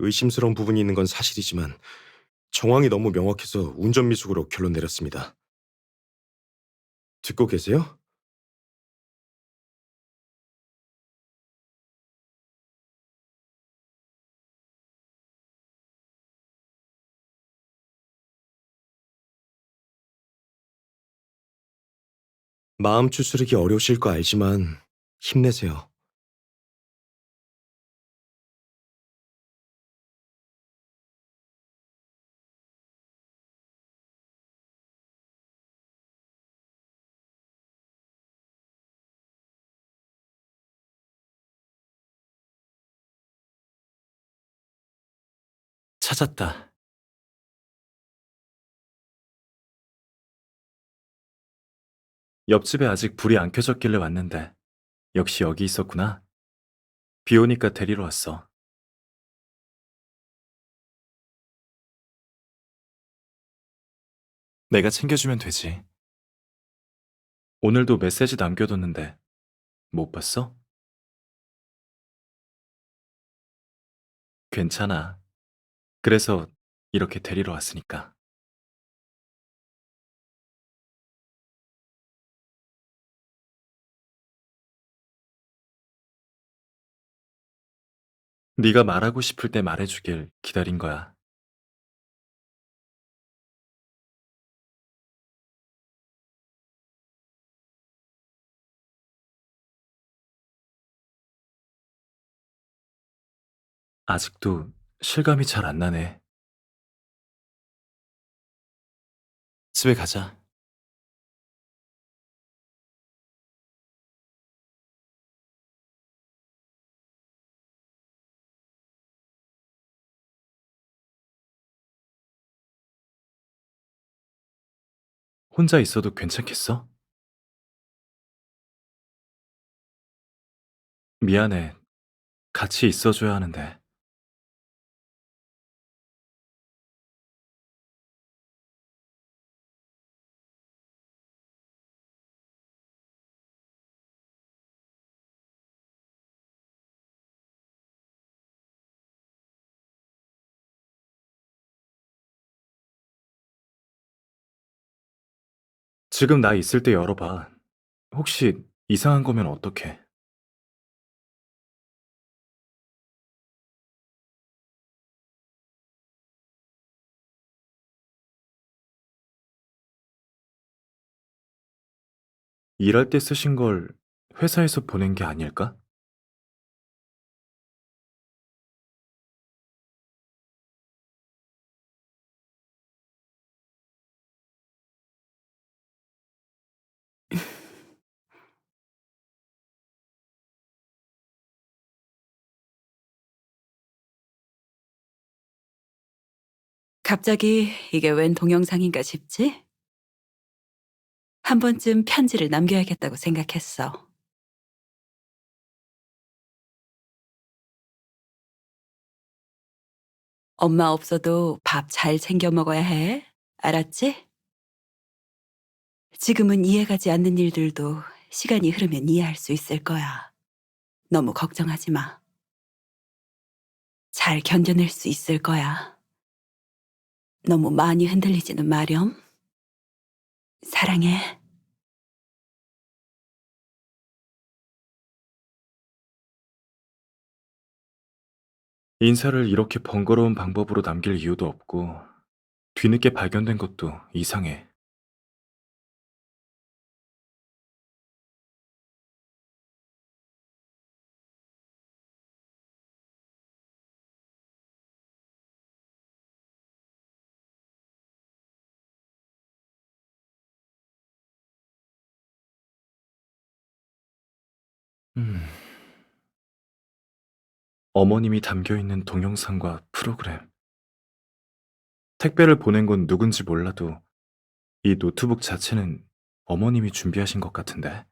의심스러운 부분이 있는 건 사실이지만 정황이 너무 명확해서 운전 미숙으로 결론 내렸습니다. 듣고 계세요? 마음 추스르기 어려우실 거 알지만 힘내세요. 찾았다. 옆집에 아직 불이 안 켜졌길래 왔는데 역시 여기 있었구나. 비 오니까 데리러 왔어. 내가 챙겨주면 되지. 오늘도 메시지 남겨뒀는데 못 봤어? 괜찮아. 그래서 이렇게 데리러 왔으니까. 네가 말하고 싶을 때 말해주길 기다린 거야. 아직도 실감이 잘 안 나네. 집에 가자. 혼자 있어도 괜찮겠어? 미안해. 같이 있어줘야 하는데. 지금 나 있을 때 열어봐. 혹시 이상한 거면 어떡해? 일할 때 쓰신 걸 회사에서 보낸 게 아닐까? 갑자기 이게 웬 동영상인가 싶지? 한 번쯤 편지를 남겨야겠다고 생각했어. 엄마 없어도 밥 잘 챙겨 먹어야 해. 알았지? 지금은 이해가지 않는 일들도 시간이 흐르면 이해할 수 있을 거야. 너무 걱정하지 마. 잘 견뎌낼 수 있을 거야. 너무 많이 흔들리지는 마렴. 사랑해. 인사를 이렇게 번거로운 방법으로 남길 이유도 없고, 뒤늦게 발견된 것도 이상해. 음. 어머님이 담겨 있는 동영상과 프로그램. 택배를 보낸 건 누군지 몰라도 이 노트북 자체는 어머님이 준비하신 것 같은데.